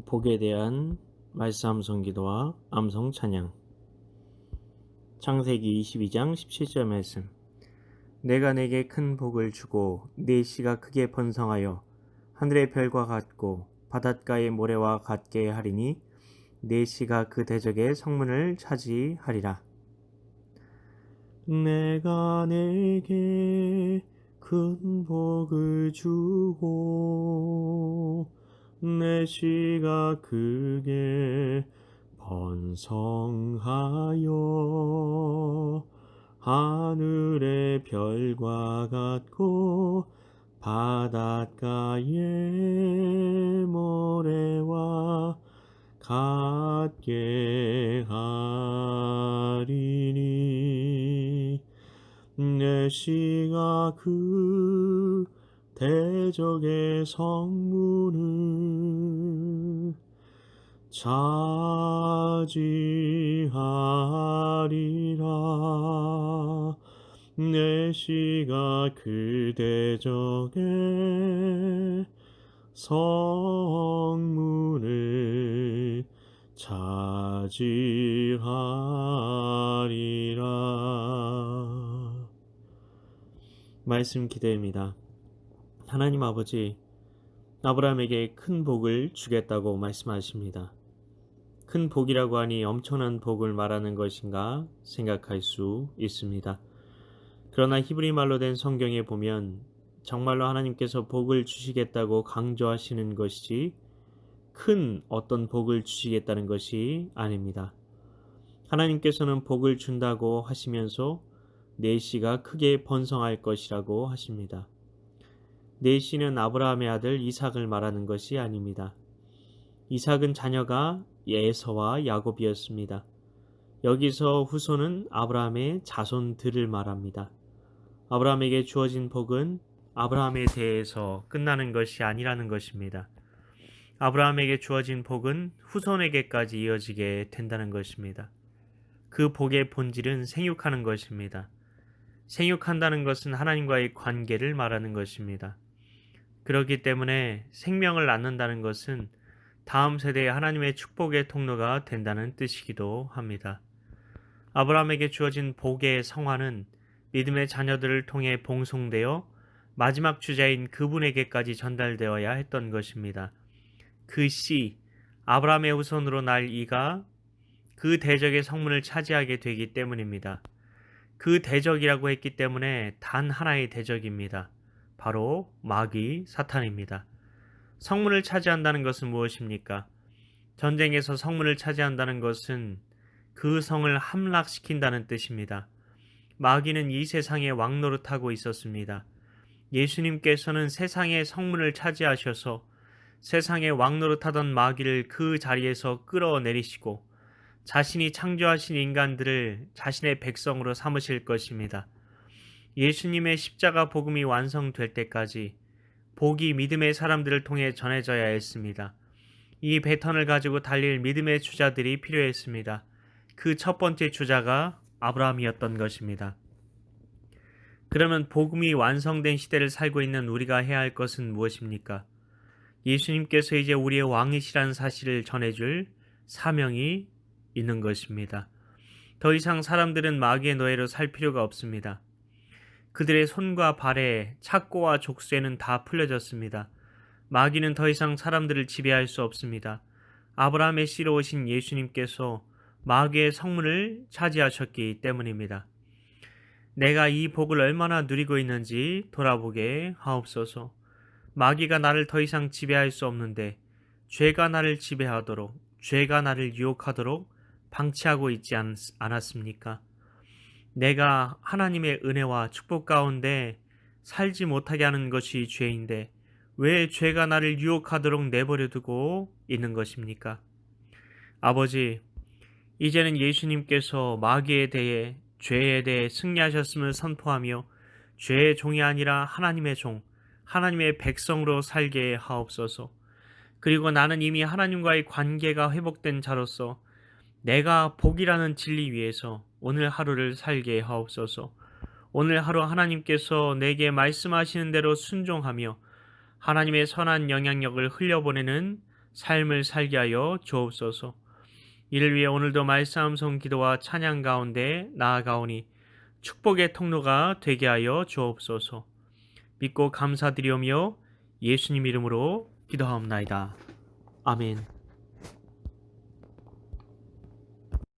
복에 대한 말씀 암송 기도와 암송 찬양. 창세기 22장 17절 말씀. 내가 내게 큰 복을 주고 네 씨가 크게 번성하여 하늘의 별과 같고 바닷가의 모래와 같게 하리니 네 씨가 그 대적의 성문을 차지하리라. 내가 내게 큰 복을 주고 내 씨가 크게 번성하여 하늘의 별과 같고 바닷가의 모래와 같게 하리니 내 씨가 그 대적의 성문을 차지하리라 내 씨가 그 대적의 성문을 차지하리라 말씀 기대입니다. 하나님 아버지 아브라함에게 큰 복을 주겠다고 말씀하십니다. 큰 복이라고 하니 엄청난 복을 말하는 것인가 생각할 수 있습니다. 그러나 히브리 말로 된 성경에 보면 정말로 하나님께서 복을 주시겠다고 강조하시는 것이지 큰 어떤 복을 주시겠다는 것이 아닙니다. 하나님께서는 복을 준다고 하시면서 내 씨가 크게 번성할 것이라고 하십니다. 내 씨는 아브라함의 아들 이삭을 말하는 것이 아닙니다. 이삭은 자녀가 예서와 야곱이었습니다. 여기서 후손은 아브라함의 자손들을 말합니다. 아브라함에게 주어진 복은 아브라함에 대해서 끝나는 것이 아니라는 것입니다. 아브라함에게 주어진 복은 후손에게까지 이어지게 된다는 것입니다. 그 복의 본질은 생육하는 것입니다. 생육한다는 것은 하나님과의 관계를 말하는 것입니다. 그렇기 때문에 생명을 낳는다는 것은 다음 세대에 하나님의 축복의 통로가 된다는 뜻이기도 합니다. 아브라함에게 주어진 복의 성화는 믿음의 자녀들을 통해 봉송되어 마지막 주자인 그분에게까지 전달되어야 했던 것입니다. 그 씨, 아브라함의 후손으로 날 이가 그 대적의 성문을 차지하게 되기 때문입니다. 그 대적이라고 했기 때문에 단 하나의 대적입니다. 바로 마귀 사탄입니다. 성문을 차지한다는 것은 무엇입니까? 전쟁에서 성문을 차지한다는 것은 그 성을 함락시킨다는 뜻입니다. 마귀는 이 세상에 왕노릇하고 있었습니다. 예수님께서는 세상의 성문을 차지하셔서 세상에 왕노릇하던 마귀를 그 자리에서 끌어내리시고 자신이 창조하신 인간들을 자신의 백성으로 삼으실 것입니다. 예수님의 십자가 복음이 완성될 때까지 복이 믿음의 사람들을 통해 전해져야 했습니다. 이 배턴을 가지고 달릴 믿음의 주자들이 필요했습니다. 그 첫 번째 주자가 아브라함이었던 것입니다. 그러면 복음이 완성된 시대를 살고 있는 우리가 해야 할 것은 무엇입니까? 예수님께서 이제 우리의 왕이시라는 사실을 전해줄 사명이 있는 것입니다. 더 이상 사람들은 마귀의 노예로 살 필요가 없습니다. 그들의 손과 발에 착고와 족쇄는 다 풀려졌습니다. 마귀는 더 이상 사람들을 지배할 수 없습니다. 아브라함의 씨로 오신 예수님께서 마귀의 성문을 차지하셨기 때문입니다. 내가 이 복을 얼마나 누리고 있는지 돌아보게 하옵소서. 마귀가 나를 더 이상 지배할 수 없는데 죄가 나를 지배하도록 죄가 나를 유혹하도록 방치하고 있지 않, 않았습니까? 내가 하나님의 은혜와 축복 가운데 살지 못하게 하는 것이 죄인데 왜 죄가 나를 유혹하도록 내버려 두고 있는 것입니까? 아버지, 이제는 예수님께서 마귀에 대해 죄에 대해 승리하셨음을 선포하며 죄의 종이 아니라 하나님의 종, 하나님의 백성으로 살게 하옵소서. 그리고 나는 이미 하나님과의 관계가 회복된 자로서 내가 복이라는 진리 위에서 오늘 하루를 살게 하옵소서. 오늘 하루 하나님께서 내게 말씀하시는 대로 순종하며 하나님의 선한 영향력을 흘려보내는 삶을 살게 하여 주옵소서. 이를 위해 오늘도 말싸움성 기도와 찬양 가운데 나아가오니 축복의 통로가 되게 하여 주옵소서. 믿고 감사드리오며 예수님 이름으로 기도하옵나이다. 아멘.